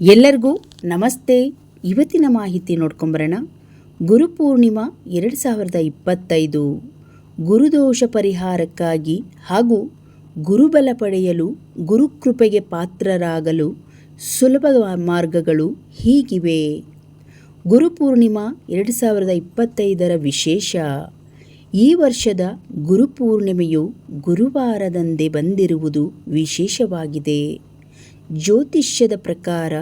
ಎಲ್ಲರಿಗೂ ನಮಸ್ತೆ. ಇವತ್ತಿನ ಮಾಹಿತಿ ನೋಡ್ಕೊಂಬರೋಣ. ಗುರುಪೂರ್ಣಿಮಾ ಎರಡು ಸಾವಿರದ ಇಪ್ಪತ್ತೈದು. ಗುರುದೋಷ ಪರಿಹಾರಕ್ಕಾಗಿ ಹಾಗೂ ಗುರುಬಲ ಪಡೆಯಲು ಗುರುಕೃಪೆಗೆ ಪಾತ್ರರಾಗಲು ಸುಲಭ ಮಾರ್ಗಗಳು ಹೀಗಿವೆ. ಗುರುಪೂರ್ಣಿಮಾ ಎರಡು ಸಾವಿರದ ಇಪ್ಪತ್ತೈದರ ವಿಶೇಷ. ಈ ವರ್ಷದ ಗುರುಪೂರ್ಣಿಮೆಯು ಗುರುವಾರದಂದೇ ಬಂದಿರುವುದು ವಿಶೇಷವಾಗಿದೆ. ಜ್ಯೋತಿಷ್ಯದ ಪ್ರಕಾರ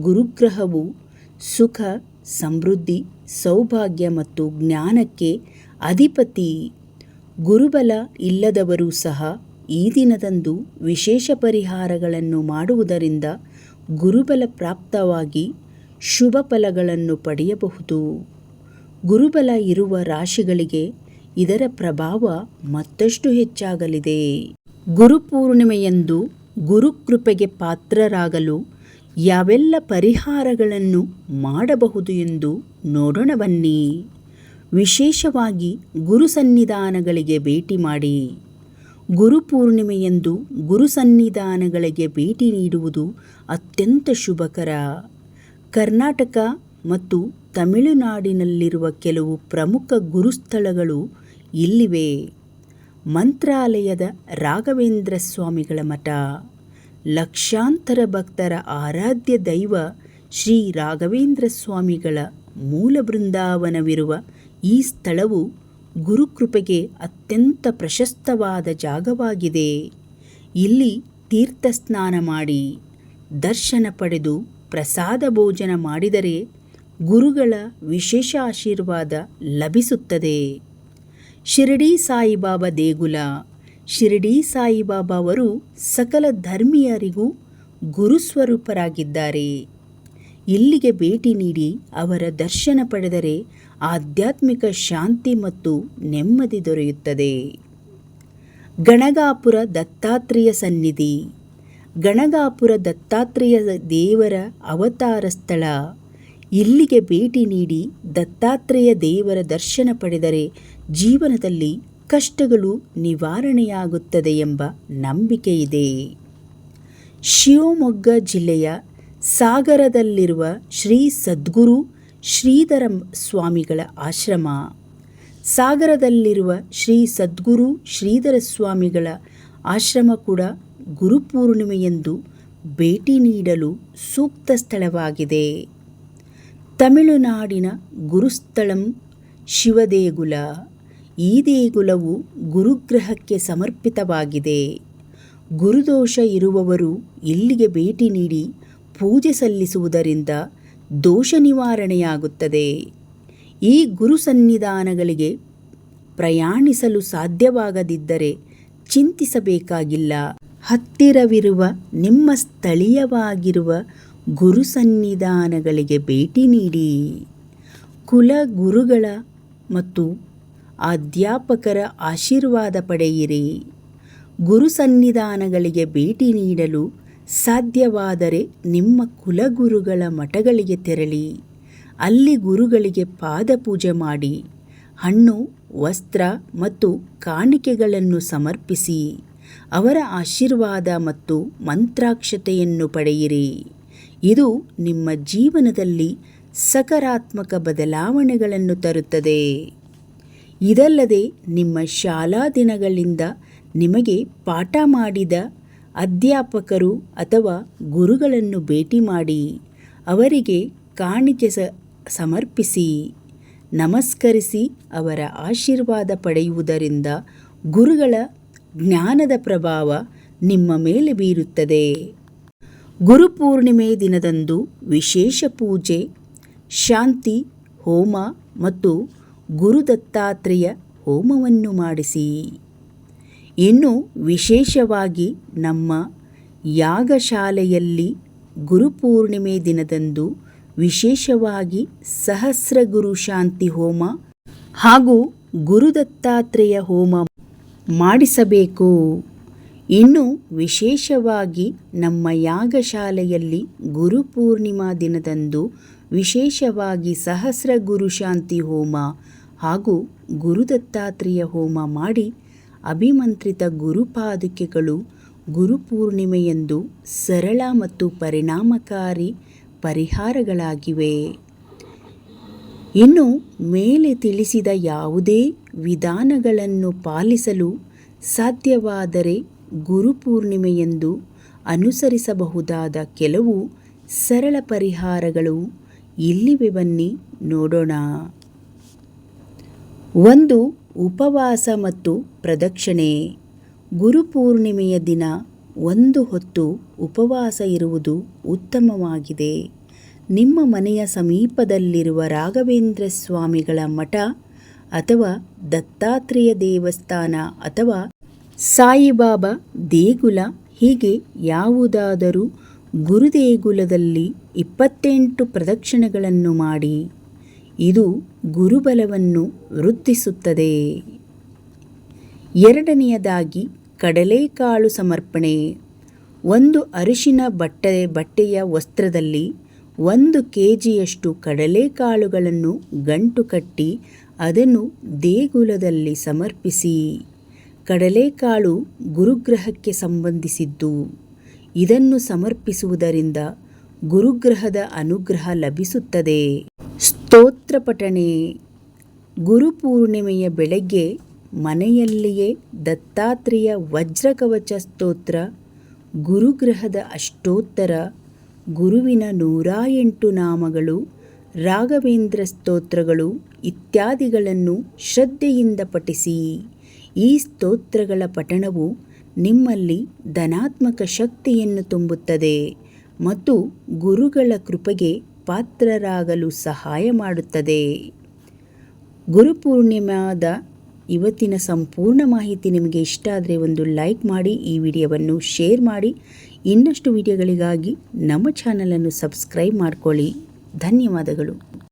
ಗುರುಗ್ರಹವು ಸುಖ, ಸಮೃದ್ಧಿ, ಸೌಭಾಗ್ಯ ಮತ್ತು ಜ್ಞಾನಕ್ಕೆ ಅಧಿಪತಿ. ಗುರುಬಲ ಇಲ್ಲದವರೂ ಸಹ ಈ ದಿನದಂದು ವಿಶೇಷ ಪರಿಹಾರಗಳನ್ನು ಮಾಡುವುದರಿಂದ ಗುರುಬಲ ಪ್ರಾಪ್ತವಾಗಿ ಶುಭ ಫಲಗಳನ್ನು ಪಡೆಯಬಹುದು. ಗುರುಬಲ ಇರುವ ರಾಶಿಗಳಿಗೆ ಇದರ ಪ್ರಭಾವ ಮತ್ತಷ್ಟು ಹೆಚ್ಚಾಗಲಿದೆ. ಗುರುಪೂರ್ಣಿಮೆಯಂದು ಗುರುಕೃಪೆಗೆ ಪಾತ್ರರಾಗಲು ಯಾವೆಲ್ಲ ಪರಿಹಾರಗಳನ್ನು ಮಾಡಬಹುದು ಎಂದು ನೋಡೋಣ ಬನ್ನಿ ವಿಶೇಷವಾಗಿ ಗುರು ಸನ್ನಿಧಾನಗಳಿಗೆ ಭೇಟಿ ಮಾಡಿ. ಗುರುಪೂರ್ಣಿಮೆಯಂದು ಗುರು ಸನ್ನಿಧಾನಗಳಿಗೆ ಭೇಟಿ ನೀಡುವುದು ಅತ್ಯಂತ ಶುಭಕರ. ಕರ್ನಾಟಕ ಮತ್ತು ತಮಿಳುನಾಡಿನಲ್ಲಿರುವ ಕೆಲವು ಪ್ರಮುಖ ಗುರುಸ್ಥಳಗಳು ಇಲ್ಲಿವೆ. ಮಂತ್ರಾಲಯದ ರಾಘವೇಂದ್ರ ಸ್ವಾಮಿಗಳ ಮಠ. ಲಕ್ಷಾಂತರ ಭಕ್ತರ ಆರಾಧ್ಯ ದೈವ ಶ್ರೀ ರಾಘವೇಂದ್ರ ಸ್ವಾಮಿಗಳ ಮೂಲ ಬೃಂದಾವನವಿರುವ ಈ ಸ್ಥಳವು ಗುರುಕೃಪೆಗೆ ಅತ್ಯಂತ ಪ್ರಶಸ್ತವಾದ ಜಾಗವಾಗಿದೆ. ಇಲ್ಲಿ ತೀರ್ಥ ಸ್ನಾನ ಮಾಡಿ, ದರ್ಶನ ಪಡೆದು ಪ್ರಸಾದ ಭೋಜನ ಮಾಡಿದರೆ ಗುರುಗಳ ವಿಶೇಷ ಆಶೀರ್ವಾದ ಲಭಿಸುತ್ತದೆ. ಶಿರಡಿ ಸಾಯಿಬಾಬಾ ದೇಗುಲ. ಶಿರಡಿ ಸಾಯಿಬಾಬಾ ಅವರು ಸಕಲ ಧರ್ಮೀಯರಿಗೂ ಗುರುಸ್ವರೂಪರಾಗಿದ್ದಾರೆ. ಇಲ್ಲಿಗೆ ಭೇಟಿ ನೀಡಿ ಅವರ ದರ್ಶನ ಪಡೆದರೆ ಆಧ್ಯಾತ್ಮಿಕ ಶಾಂತಿ ಮತ್ತು ನೆಮ್ಮದಿ ದೊರೆಯುತ್ತದೆ. ಗಣಗಾಪುರ ದತ್ತಾತ್ರೇಯ ಸನ್ನಿಧಿ. ಗಣಗಾಪುರ ದತ್ತಾತ್ರೇಯ ದೇವರ ಅವತಾರ ಸ್ಥಳ. ಇಲ್ಲಿಗೆ ಭೇಟಿ ನೀಡಿ ದತ್ತಾತ್ರೇಯ ದೇವರ ದರ್ಶನ ಪಡೆದರೆ ಜೀವನದಲ್ಲಿ ಕಷ್ಟಗಳು ನಿವಾರಣೆಯಾಗುತ್ತದೆ ಎಂಬ ನಂಬಿಕೆ ಇದೆ. ಶಿವಮೊಗ್ಗ ಜಿಲ್ಲೆಯ ಸಾಗರದಲ್ಲಿರುವ ಶ್ರೀ ಸದ್ಗುರು ಶ್ರೀಧರ ಸ್ವಾಮಿಗಳ ಆಶ್ರಮ. ಸಾಗರದಲ್ಲಿರುವ ಶ್ರೀ ಸದ್ಗುರು ಶ್ರೀಧರ ಸ್ವಾಮಿಗಳ ಆಶ್ರಮ ಕೂಡ ಗುರುಪೂರ್ಣಿಮೆಯಂದು ಭೇಟಿ ನೀಡಲು ಸೂಕ್ತ ಸ್ಥಳವಾಗಿದೆ. ತಮಿಳುನಾಡಿನ ಗುರುಸ್ಥಳಂ ಶಿವದೇಗುಲ. ಈ ದೇಗುಲವು ಗುರುಗ್ರಹಕ್ಕೆ ಸಮರ್ಪಿತವಾಗಿದೆ. ಗುರುದೋಷ ಇರುವವರು ಇಲ್ಲಿಗೆ ಭೇಟಿ ನೀಡಿ ಪೂಜೆ ಸಲ್ಲಿಸುವುದರಿಂದ ದೋಷ ನಿವಾರಣೆಯಾಗುತ್ತದೆ. ಈ ಗುರು ಸನ್ನಿಧಾನಗಳಿಗೆ ಪ್ರಯಾಣಿಸಲು ಸಾಧ್ಯವಾಗದಿದ್ದರೆ ಚಿಂತಿಸಬೇಕಾಗಿಲ್ಲ. ಹತ್ತಿರವಿರುವ ನಿಮ್ಮ ಸ್ಥಳೀಯವಾಗಿರುವ ಗುರು ಸನ್ನಿಧಾನಗಳಿಗೆ ಭೇಟಿ ನೀಡಿ. ಕುಲ ಗುರುಗಳ ಮತ್ತು ಅಧ್ಯಾಪಕರ ಆಶೀರ್ವಾದ ಪಡೆಯಿರಿ. ಗುರು ಸನ್ನಿಧಾನಗಳಿಗೆ ಭೇಟಿ ನೀಡಲು ಸಾಧ್ಯವಾದರೆ ನಿಮ್ಮ ಕುಲಗುರುಗಳ ಮಠಗಳಿಗೆ ತೆರಳಿ. ಅಲ್ಲಿ ಗುರುಗಳಿಗೆ ಪಾದಪೂಜೆ ಮಾಡಿ. ಹಣ್ಣು, ವಸ್ತ್ರ ಮತ್ತು ಕಾಣಿಕೆಗಳನ್ನು ಸಮರ್ಪಿಸಿ. ಅವರ ಆಶೀರ್ವಾದ ಮತ್ತು ಮಂತ್ರಾಕ್ಷತೆಯನ್ನು ಪಡೆಯಿರಿ. ಇದು ನಿಮ್ಮ ಜೀವನದಲ್ಲಿ ಸಕಾರಾತ್ಮಕ ಬದಲಾವಣೆಗಳನ್ನು ತರುತ್ತದೆ. ಇದಲ್ಲದೆ ನಿಮ್ಮ ಶಾಲಾ ದಿನಗಳಿಂದ ನಿಮಗೆ ಪಾಠ ಮಾಡಿದ ಅಧ್ಯಾಪಕರು ಅಥವಾ ಗುರುಗಳನ್ನು ಭೇಟಿ ಮಾಡಿ ಅವರಿಗೆ ಕಾಣಿಕೆ ಸಮರ್ಪಿಸಿ, ನಮಸ್ಕರಿಸಿ ಅವರ ಆಶೀರ್ವಾದ ಪಡೆಯುವುದರಿಂದ ಗುರುಗಳ ಜ್ಞಾನದ ಪ್ರಭಾವ ನಿಮ್ಮ ಮೇಲೆ ಬೀರುತ್ತದೆ. ಗುರುಪೂರ್ಣಿಮೆ ದಿನದಂದು ವಿಶೇಷ ಪೂಜೆ, ಶಾಂತಿ, ಹೋಮ ಮತ್ತು ಗುರುದತ್ತಾತ್ರೇಯ ಹೋಮವನ್ನು ಮಾಡಿಸಿ. ಇನ್ನು ವಿಶೇಷವಾಗಿ ನಮ್ಮ ಯಾಗಶಾಲೆಯಲ್ಲಿ ಗುರುಪೂರ್ಣಿಮೆ ದಿನದಂದು ವಿಶೇಷವಾಗಿ ಸಹಸ್ರ ಗುರು ಶಾಂತಿ ಹೋಮ ಹಾಗೂ ಗುರುದತ್ತಾತ್ರೇಯ ಹೋಮ ಮಾಡಿಸಬೇಕು. ಇನ್ನು ವಿಶೇಷವಾಗಿ ನಮ್ಮ ಯಾಗಶಾಲೆಯಲ್ಲಿ ಗುರುಪೂರ್ಣಿಮಾ ದಿನದಂದು ವಿಶೇಷವಾಗಿ ಸಹಸ್ರ ಗುರು ಶಾಂತಿ ಹೋಮ ಹಾಗೂ ಗುರುದತ್ತಾತ್ರೇಯ ಹೋಮ ಮಾಡಿ ಅಭಿಮಂತ್ರಿತ ಗುರುಪಾದುಕೆಗಳು ಗುರುಪೂರ್ಣಿಮೆಯಂದು ಸರಳ ಮತ್ತು ಪರಿಣಾಮಕಾರಿ ಪರಿಹಾರಗಳಾಗಿವೆ. ಇನ್ನು ಮೇಲೆ ತಿಳಿಸಿದ ಯಾವುದೇ ವಿಧಾನಗಳನ್ನು ಪಾಲಿಸಲು ಸಾಧ್ಯವಾದರೆ ಗುರುಪೂರ್ಣಿಮೆಯಂದು ಅನುಸರಿಸಬಹುದಾದ ಕೆಲವು ಸರಳ ಪರಿಹಾರಗಳು ಇಲ್ಲಿವೆ ಬನ್ನಿ, ನೋಡೋಣ. ಒಂದು, ಉಪವಾಸ ಮತ್ತು ಪ್ರದಕ್ಷಿಣೆ. ಗುರುಪೂರ್ಣಿಮೆಯ ದಿನ ಒಂದು ಹೊತ್ತು ಉಪವಾಸ ಇರುವುದು ಉತ್ತಮವಾಗಿದೆ. ನಿಮ್ಮ ಮನೆಯ ಸಮೀಪದಲ್ಲಿರುವ ರಾಘವೇಂದ್ರ ಸ್ವಾಮಿಗಳ ಮಠ ಅಥವಾ ದತ್ತಾತ್ರೇಯ ದೇವಸ್ಥಾನ ಅಥವಾ ಸಾಯಿಬಾಬಾ ದೇಗುಲ ಹೀಗೆ ಯಾವುದಾದರೂ ಗುರುದೇಗುಲದಲ್ಲಿ ಇಪ್ಪತ್ತೆಂಟು ಪ್ರದಕ್ಷಿಣೆಗಳನ್ನು ಮಾಡಿ, ಇದು ಗುರುಬಲವನ್ನು ವೃದ್ಧಿಸುತ್ತದೆ. ಎರಡನೆಯದಾಗಿ ಕಡಲೆಕಾಳು ಸಮರ್ಪಣೆ. ಒಂದು ಅರಿಶಿನ ಬಟ್ಟೆ, ಬಟ್ಟೆಯ ವಸ್ತ್ರದಲ್ಲಿ ಒಂದು ಕೆ ಜಿಯಷ್ಟು ಕಡಲೆಕಾಳುಗಳನ್ನು ಗಂಟು ಕಟ್ಟಿ ಅದನ್ನು ದೇಗುಲದಲ್ಲಿ ಸಮರ್ಪಿಸಿ. ಕಡಲೆಕಾಳು ಗುರುಗ್ರಹಕ್ಕೆ ಸಂಬಂಧಿಸಿದ್ದು. ಇದನ್ನು ಸಮರ್ಪಿಸುವುದರಿಂದ ಗುರುಗ್ರಹದ ಅನುಗ್ರಹ ಲಭಿಸುತ್ತದೆ. ಸ್ತೋತ್ರ ಪಠಣೆ. ಗುರುಪೂರ್ಣಿಮೆಯ ಬೆಳಗ್ಗೆ ಮನೆಯಲ್ಲಿಯೇ ದತ್ತಾತ್ರೇಯ ವಜ್ರಕವಚ ಸ್ತೋತ್ರ, ಗುರುಗ್ರಹದ ಅಷ್ಟೋತ್ತರ, ಗುರುವಿನ ನೂರ ಎಂಟು ನಾಮಗಳು, ರಾಘವೇಂದ್ರ ಸ್ತೋತ್ರಗಳು ಇತ್ಯಾದಿಗಳನ್ನು ಶ್ರದ್ಧೆಯಿಂದ ಪಠಿಸಿ. ಈ ಸ್ತೋತ್ರಗಳ ಪಠಣವು ನಿಮ್ಮಲ್ಲಿ ಧನಾತ್ಮಕ ಶಕ್ತಿಯನ್ನು ತುಂಬುತ್ತದೆ ಮತ್ತು ಗುರುಗಳ ಕೃಪೆಗೆ ಪಾತ್ರರಾಗಲು ಸಹಾಯ ಮಾಡುತ್ತದೆ. ಗುರುಪೂರ್ಣಿಮಾದ ಇವತ್ತಿನ ಸಂಪೂರ್ಣ ಮಾಹಿತಿ ನಿಮಗೆ ಇಷ್ಟ ಆದರೆ ಒಂದು ಲೈಕ್ ಮಾಡಿ, ಈ ವಿಡಿಯೋವನ್ನು ಶೇರ್ ಮಾಡಿ. ಇನ್ನಷ್ಟು ವಿಡಿಯೋಗಳಿಗಾಗಿ ನಮ್ಮ ಚಾನಲನ್ನು ಸಬ್ಸ್ಕ್ರೈಬ್ ಮಾಡಿಕೊಳ್ಳಿ. ಧನ್ಯವಾದಗಳು.